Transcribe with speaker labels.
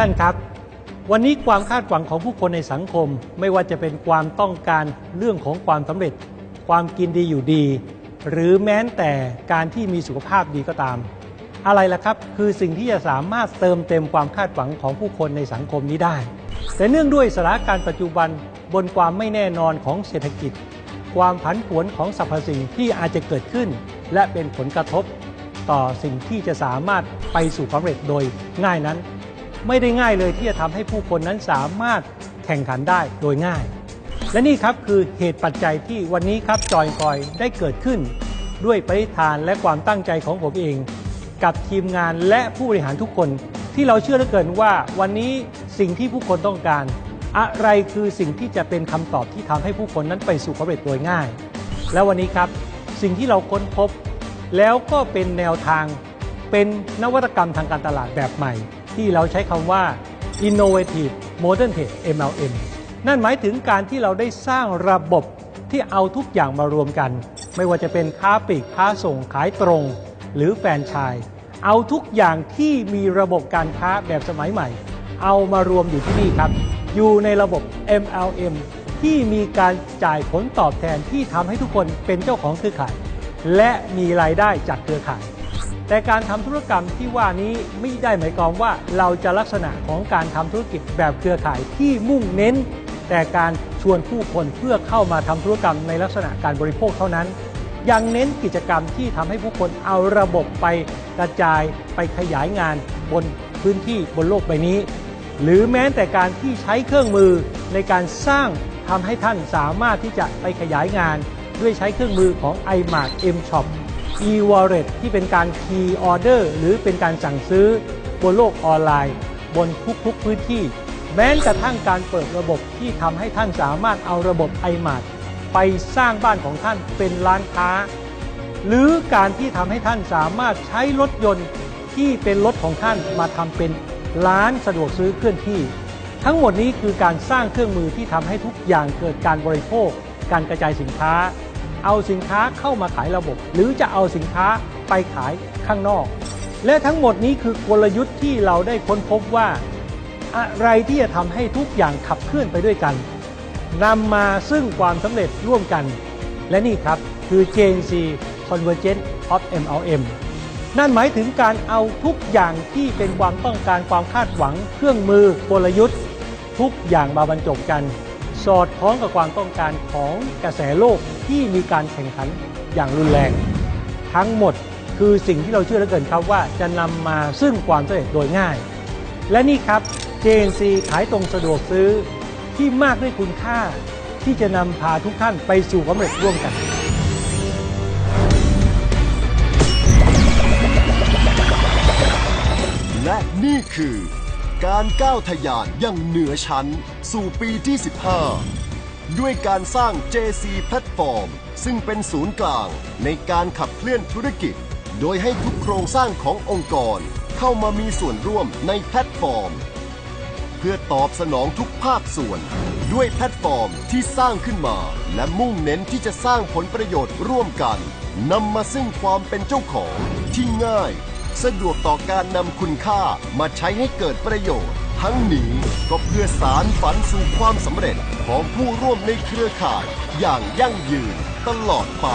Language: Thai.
Speaker 1: ท่านครับ วันนี้ความคาดหวังของผู้คนในสังคม ไม่ว่าจะเป็นความต้องการเรื่องของความสำเร็จ ความกินดีอยู่ดี หรือแม้แต่การที่มีสุขภาพดีก็ตาม อะไรล่ะครับ คือสิ่งที่จะสามารถเติมเต็มความคาดหวังของผู้คนในสังคมนี้ได้ แต่เนื่องด้วยสถานการณ์ปัจจุบันบนความไม่แน่นอนของเศรษฐกิจ ความผันผวนของสรรพสิ่งที่อาจจะเกิดขึ้น และเป็นผลกระทบ ต่อสิ่งที่จะสามารถไปสู่ความสำเร็จโดยง่ายนั้น ไม่ได้ง่ายเลยที่จะทำให้ผู้คนนั้นสามารถแข่งขันได้โดยง่าย และนี่ครับคือเหตุปัจจัยที่วันนี้ครับจอยคอยได้เกิดขึ้น ด้วยปริธานและความตั้งใจของผมเอง กับทีมงานและผู้บริหารทุกคน ที่เราเชื่อเหลือเกินว่า วันนี้สิ่งที่ผู้คนต้องการ อะไรคือสิ่งที่จะเป็นคำตอบที่ทำให้ผู้คนนั้นไปสู่ความสำเร็จโดยง่าย และวันนี้ครับสิ่งที่เราค้นพบ แล้วก็เป็นแนวทางเป็นนวัตกรรมทางการตลาดแบบใหม่ ที่เราใช้คำว่า innovative modern trade MLM นั่นหมายถึงการที่เราได้สร้างระบบที่เอาทุกอย่างมารวมกัน ไม่ว่าจะเป็นค้าปลีกค้าส่งขายตรง หรือแฟรนไชส์เอาทุกอย่างที่มีระบบการค้าแบบสมัยใหม่ เอามารวมอยู่ที่นี่ครับ อยู่ในระบบ MLM ที่มีการจ่ายผลตอบแทนที่ทำให้ทุกคนเป็นเจ้าของเครือข่าย และมีรายได้จากเครือข่าย แต่การทำธุรกรรมที่ว่านี้ไม่ได้หมายความว่าเราจะลักษณะของการทำธุรกิจแบบเครือข่ายที่มุ่งเน้น แต่การชวนผู้คนเพื่อเข้ามาทำธุรกรรมในลักษณะการบริโภคเท่านั้น ยังเน้นกิจกรรมที่ทำให้ผู้คนเอาระบบไปกระจายไปขยายงานบนพื้นที่บนโลกใบนี้ หรือแม้แต่การที่ใช้เครื่องมือในการสร้างทำให้ท่านสามารถที่จะไปขยายงาน ด้วยใช้เครื่องมือของ iMart M Shop e-wallet ที่เป็นการ key order หรือเป็นการสั่งซื้อบนโลกออนไลน์ บนทุกๆพื้นที่ แม้กระทั่งการเปิดระบบที่ทำให้ท่านสามารถเอาระบบ iMart ไปสร้างบ้านของท่านเป็นร้านค้า หรือการที่ทำให้ท่านสามารถใช้รถยนต์ที่เป็นรถของท่านมาทำเป็นร้านสะดวกซื้อเคลื่อนที่ ทั้งหมดนี้คือการสร้างเครื่องมือที่ทำให้ทุกอย่างเกิดการบริโภค การกระจายสินค้า เอาสินค้าเข้ามาขายระบบ หรือจะเอาสินค้าไปขายข้างนอก และทั้งหมดนี้คือกลยุทธ์ที่เราได้ค้นพบว่า อะไรที่จะทำให้ทุกอย่างขับเคลื่อนไปด้วยกันนำมาซึ่งความสำเร็จร่วมกัน และนี่ครับคือ JNC Convergence of MLM นั่นหมายถึงการเอาทุกอย่างที่เป็นความต้องการความคาดหวัง เครื่องมือกลยุทธ์ ทุกอย่างมาบรรจบกัน สอดคล้องกับความต้องการของกระแสโลกที่มีการแข่งขันอย่างรุนแรง ทั้งหมดคือสิ่งที่เราเชื่อเหลือเกินครับว่าจะนำมาซึ่งความสำเร็จโดยง่าย และนี่ครับ JNC ขายตรงสะดวกซื้อที่มากด้วยคุณค่า ที่จะนำพาทุกท่านไปสู่ความสำเร็จร่วมกัน
Speaker 2: และนี่คือ การก้าวทะยานอย่างเหนือชั้น สู่ปีที่ 15 ด้วยการสร้าง JC Platform ซึ่งเป็นศูนย์กลางในการขับเคลื่อนธุรกิจ โดยให้ทุกโครงสร้างขององค์กรเข้ามามีส่วนร่วมในแพลตฟอร์ม เพื่อตอบสนองทุกภาคส่วน ด้วยแพลตฟอร์มที่สร้างขึ้นมา และมุ่งเน้นที่จะสร้างผลประโยชน์ร่วมกันนำมาซึ่งความเป็นเจ้าของที่ง่าย สะดวกต่อการนำคุณค่ามาใช้ให้เกิดประโยชน์ ทั้งนี้ก็เพื่อสารฝันสู่ความสำเร็จของผู้ร่วมในเครือข่ายอย่างยั่งยืนตลอดไป